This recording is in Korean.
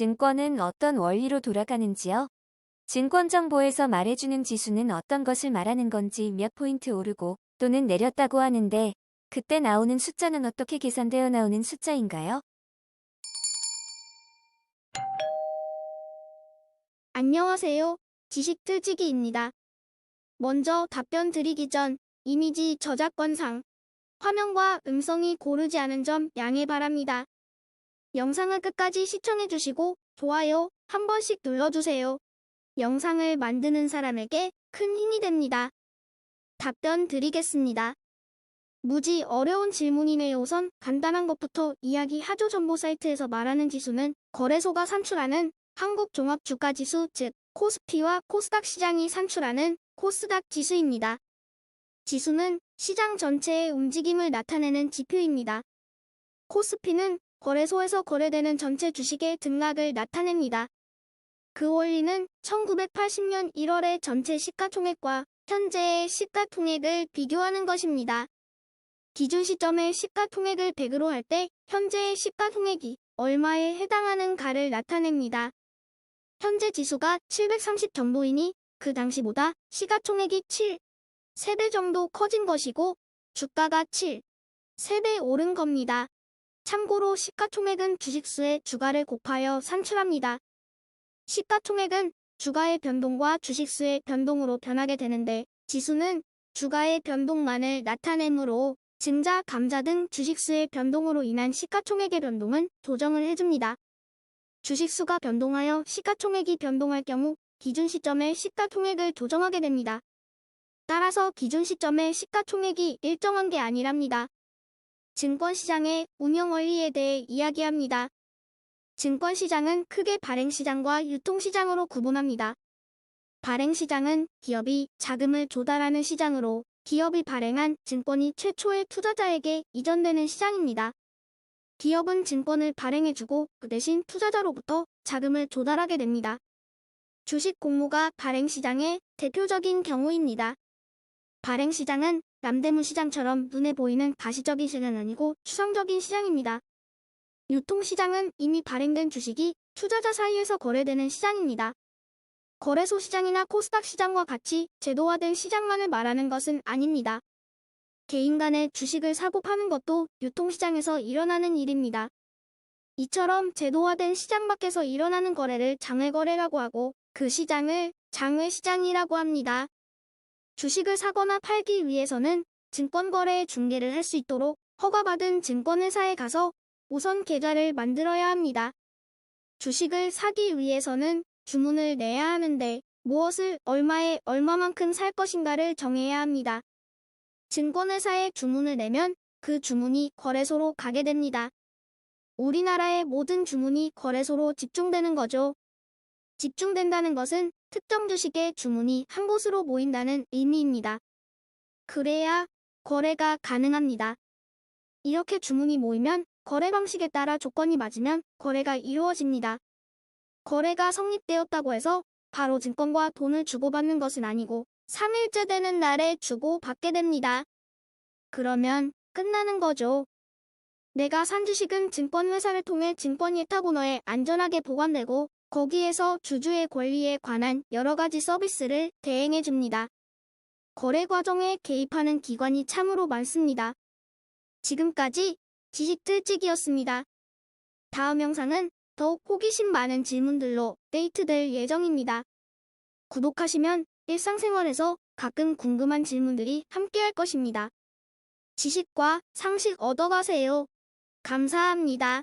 증권은 어떤 원리로 돌아가는지요? 증권 정보에서 말해주는 지수는 어떤 것을 말하는 건지 몇 포인트 오르고 또는 내렸다고 하는데 그때 나오는 숫자는 어떻게 계산되어 나오는 숫자인가요? 안녕하세요. 지식 틀지기입니다. 먼저 답변 드리기 전 이미지 저작권상 화면과 음성이 고르지 않은 점 양해 바랍니다. 영상을 끝까지 시청해주시고 좋아요 한 번씩 눌러주세요. 영상을 만드는 사람에게 큰 힘이 됩니다. 답변 드리겠습니다. 무지 어려운 질문이네요. 우선 간단한 것부터 이야기하죠. 정보 사이트에서 말하는 지수는 거래소가 산출하는 한국종합주가지수 즉 코스피와 코스닥 시장이 산출하는 코스닥 지수입니다. 지수는 시장 전체의 움직임을 나타내는 지표입니다. 코스피는 거래소에서 거래되는 전체 주식의 등락을 나타냅니다. 그 원리는 1980년 1월의 전체 시가총액과 현재의 시가총액을 비교하는 것입니다. 기준 시점의 시가총액을 100으로 할 때 현재의 시가총액이 얼마에 해당하는가를 나타냅니다. 현재 지수가 730 정도이니 그 당시보다 시가총액이 7, 3배 정도 커진 것이고 주가가 7, 3배 오른 겁니다. 참고로 시가총액은 주식수의 주가를 곱하여 산출합니다. 시가총액은 주가의 변동과 주식수의 변동으로 변하게 되는데 지수는 주가의 변동만을 나타내므로 증자, 감자 등 주식수의 변동으로 인한 시가총액의 변동은 조정을 해줍니다. 주식수가 변동하여 시가총액이 변동할 경우 기준 시점의 시가총액을 조정하게 됩니다. 따라서 기준 시점의 시가총액이 일정한 게 아니랍니다. 증권시장의 운영 원리에 대해 이야기합니다. 증권시장은 크게 발행시장과 유통시장으로 구분합니다. 발행시장은 기업이 자금을 조달하는 시장으로 기업이 발행한 증권이 최초의 투자자에게 이전되는 시장입니다. 기업은 증권을 발행해주고 그 대신 투자자로부터 자금을 조달하게 됩니다. 주식 공모가 발행시장의 대표적인 경우입니다. 발행시장은 남대문 시장처럼 눈에 보이는 가시적인 시장은 아니고 추상적인 시장입니다. 유통시장은 이미 발행된 주식이 투자자 사이에서 거래되는 시장입니다. 거래소 시장이나 코스닥 시장과 같이 제도화된 시장만을 말하는 것은 아닙니다. 개인 간의 주식을 사고 파는 것도 유통시장에서 일어나는 일입니다. 이처럼 제도화된 시장 밖에서 일어나는 거래를 장외거래라고 하고 그 시장을 장외시장이라고 합니다. 주식을 사거나 팔기 위해서는 증권거래의 중개를 할 수 있도록 허가받은 증권회사에 가서 우선 계좌를 만들어야 합니다. 주식을 사기 위해서는 주문을 내야 하는데 무엇을 얼마에 얼마만큼 살 것인가를 정해야 합니다. 증권회사에 주문을 내면 그 주문이 거래소로 가게 됩니다. 우리나라의 모든 주문이 거래소로 집중되는 거죠. 집중된다는 것은 특정 주식의 주문이 한 곳으로 모인다는 의미입니다. 그래야 거래가 가능합니다. 이렇게 주문이 모이면 거래 방식에 따라 조건이 맞으면 거래가 이루어집니다. 거래가 성립되었다고 해서 바로 증권과 돈을 주고받는 것은 아니고 3일째 되는 날에 주고받게 됩니다. 그러면 끝나는 거죠. 내가 산 주식은 증권회사를 통해 증권예탁원어에 안전하게 보관되고 거기에서 주주의 권리에 관한 여러 가지 서비스를 대행해 줍니다. 거래 과정에 개입하는 기관이 참으로 많습니다. 지금까지 지식틀찍이었습니다. 다음 영상은 더욱 호기심 많은 질문들로 데이트될 예정입니다. 구독하시면 일상생활에서 가끔 궁금한 질문들이 함께할 것입니다. 지식과 상식 얻어가세요. 감사합니다.